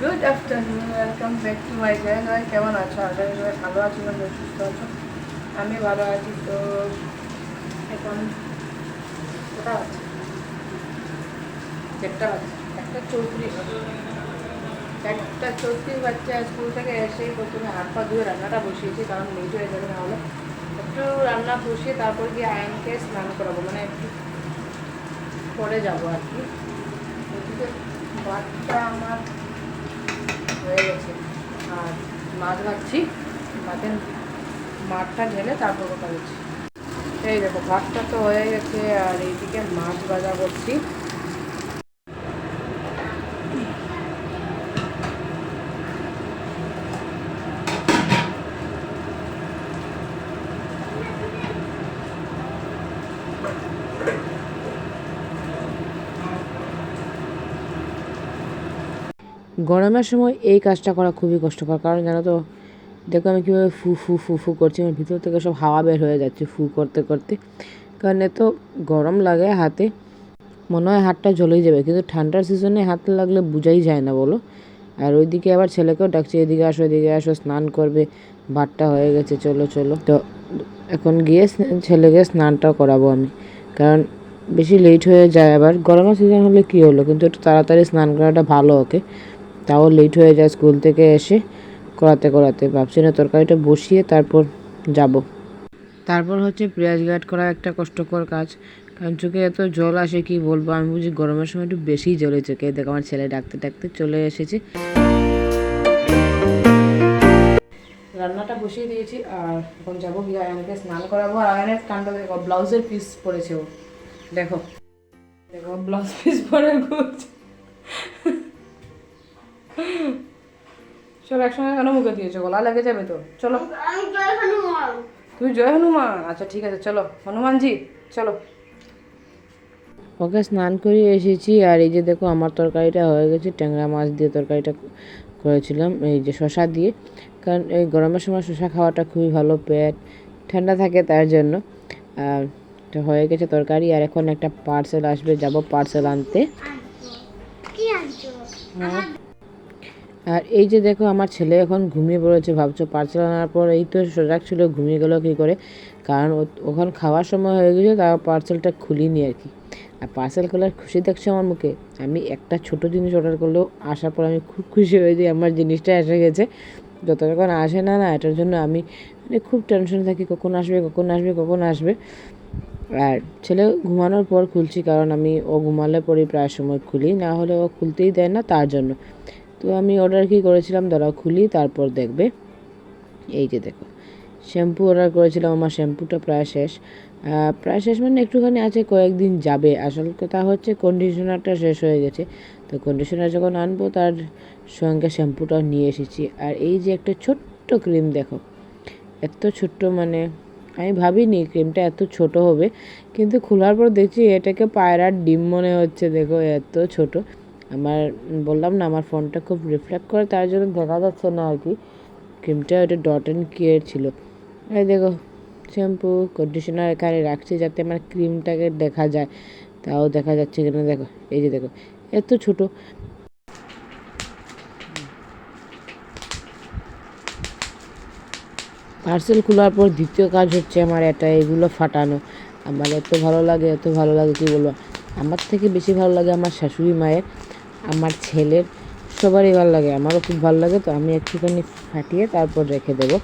Good afternoon welcome back to my channel কেমন আছো? আশা করি সবাই ভালো আছো এবং সুস্থ আছো? আমি ভালো আছি, তো এখন কোথা আছে? একটা চৌত্রিশ একটা চৌত্রিশ বাচ্চা স্কুল থেকে এসেই প্রথমে হাত পা ধুয়ে রান্নাটা বসিয়েছি, কারণ লেট হয়ে যাবে না হলে। একটু রান্না বসিয়ে তারপর গিয়ে আয়নকে স্নান করাবো মানে একটু পরে যাব আর কি। ভাতটা আমার হয়ে গেছে আর মাছ ভাজছি ভাতের মাঠটা ঢেলে তারপর কথা দিচ্ছি এই দেখো ভাতটা তো হয়ে গেছে আর এইদিকে মাছ ভাজা করছি গরমের সময় এই কাজটা করা খুবই কষ্টকর। কারণ জানো তো, দেখো আমি কীভাবে ফু ফু ফু ফু করছি, আমার ভিতর থেকে সব হাওয়া বের হয়ে যাচ্ছে ফু করতে করতে। কারণ এত গরম লাগে হাতে, মনে হয় হাতটা জ্বলেই যাবে, কিন্তু ঠান্ডার সিজনে হাত লাগলে বোঝাই যায় না বলো। আর ওইদিকে আবার ছেলেকেও ডাকছে, এদিকে আসো এদিকে আসো, স্নান করবে ভাতটা হয়ে গেছে, চলো চলো। তো এখন গিয়ে ছেলেকে স্নানটাও করাবো আমি। কারণ বেশি লেট হয়ে যায় আবার। গরমের সিজন হলে কী হলো? কিন্তু একটু তাড়াতাড়ি স্নান করাটা ভালো ওকে। তাও লেট হয়ে যায় স্কুল থেকে এসে করাতে করাতে। ভাবছি না তরকারিটা বসিয়ে তারপর যাব। তারপর হচ্ছে পেঁয়াজ গার্ড করা একটা কষ্টকর কাজ। কারণ চোখে এত জল আসে, কি বলব? আমি বুঝি গরমের সময় একটু বেশিই জলে চোখে। দেখো, আমার ছেলে ডাকতে ডাকতে চলে এসেছে। রান্নাটা বসিয়ে দিয়েছি আর এখন যাব গিয়ে স্নান করাবো। আর আয়নের দেখো ব্লাউজের পিস পরেছে ও। দেখো। দেখো ব্লাউজ পিস পরে ঘুরছে। সব একসঙ্গে কেন মুখে দিয়েছ? গলা লেগে যাবে তো। চলো। তুই জয় হনুমান? আচ্ছা ঠিক আছে চলো। হনুমানজি চলো। ওকে স্নান করিয়ে এসেছি আর এই যে দেখো আমার তরকারিটা হয়ে গেছে ট্যাংরা মাছ দিয়ে তরকারিটা করেছিলাম এই যে শশা দিয়ে। কারণ এই গরমের সময় শশা খাওয়াটা খুবই ভালো পেট ঠান্ডা থাকে তার জন্য। আর এটা হয়ে গেছে তরকারি আর এখন একটা পার্সেল আসবে যাব পার্সেল আনতে। হ্যাঁ। আর এই যে দেখো আমার ছেলে এখন ঘুমিয়ে পড়েছে, ভাবছ পার্সেল আনার পর এই তো সজাগ ছিল, ঘুমিয়ে গেলো কী করে? কারণ ওখানে খাওয়ার সময় হয়ে গেছে তার পার্সেলটা খুলিনি আর কি। আর পার্সেল খোলার খুশি দেখছ আমার মুখে? আমি একটা ছোট জিনিস অর্ডার করলেও আসার পর আমি খুব খুশি হয়ে যাই আমার জিনিসটা এসে গেছে। যতক্ষণ আসে না না, এটার জন্য আমি মানে খুব টেনশন থাকি, কখন আসবে কখন আসবে কখন আসবে। আর ছেলে ঘুমানোর পর খুলছি, কারণ আমি, ও ঘুমালে পরেই প্রায় সময় খুলি, না হলে ও খুলতেই দেয় না তার জন্য। তো আমি অর্ডার কি করেছিলাম? দাঁড়াও খুলি, তারপর দেখবে। এই যে দেখো শ্যাম্পু অর্ডার করেছিলাম, আমার শ্যাম্পুটা প্রায় শেষ। প্রায় শেষ মানে একটুখানি আছে, কয়েকদিন যাবে। আসল কথা হচ্ছে কন্ডিশনারটা শেষ হয়ে গেছে। তো কন্ডিশনার যখন আনব, তার সঙ্গে শ্যাম্পুটাও নিয়ে এসেছি। আর এই যে একটা ছোট্ট ক্রিম দেখো, এত ছোট্ট মানে আমি ভাবিনি ক্রিমটা এত ছোট হবে। কিন্তু খোলার পর দেখছি, এটাকে পায়রার ডিম মনে হচ্ছে, দেখো, এত ছোট। আমার, বললাম না, আমার ফোনটা খুব রিফ্লেক্ট করে, তার জন্য দেখা যাচ্ছে না আর কি। ক্রিমটা ওটা ডট অ্যান্ড কেয়ার ছিল। এই দেখো শ্যাম্পু কন্ডিশনার এখানে রাখছি যাতে আমার ক্রিমটাকে দেখা যায়। তাও দেখা যাচ্ছে কিনা দেখো, এই যে দেখো, এত ছোট। পার্সেল খোলার পর দ্বিতীয় কাজ হচ্ছে আমার এটা, এগুলো ফাটানো। আমার এত ভালো লাগে, এত ভালো লাগে, কি বলব? আমার থেকে বেশি ভালো লাগে আমার শাশুড়ি মায়ের আমার ছেলের সবারই ভালো লাগে, আমারও খুব ভালো লাগে, তো আমি একটুখানি ফাটিয়ে তারপর রেখে দেবো।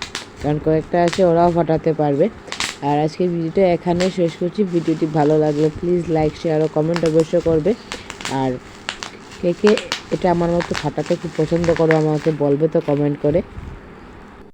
কারণ কয়েকটা আছে, ওরাও ফাটাতে পারবে। আর আজকে ভিডিওটা এখানে শেষ করছি। ভিডিওটি ভালো লাগলে প্লিজ লাইক শেয়ার ও কমেন্ট অবশ্যই করবে। আর কে কে এটা আমার মতো ফাটাতে খুব পছন্দ করো, আমাকে বলবে তো কমেন্ট করে।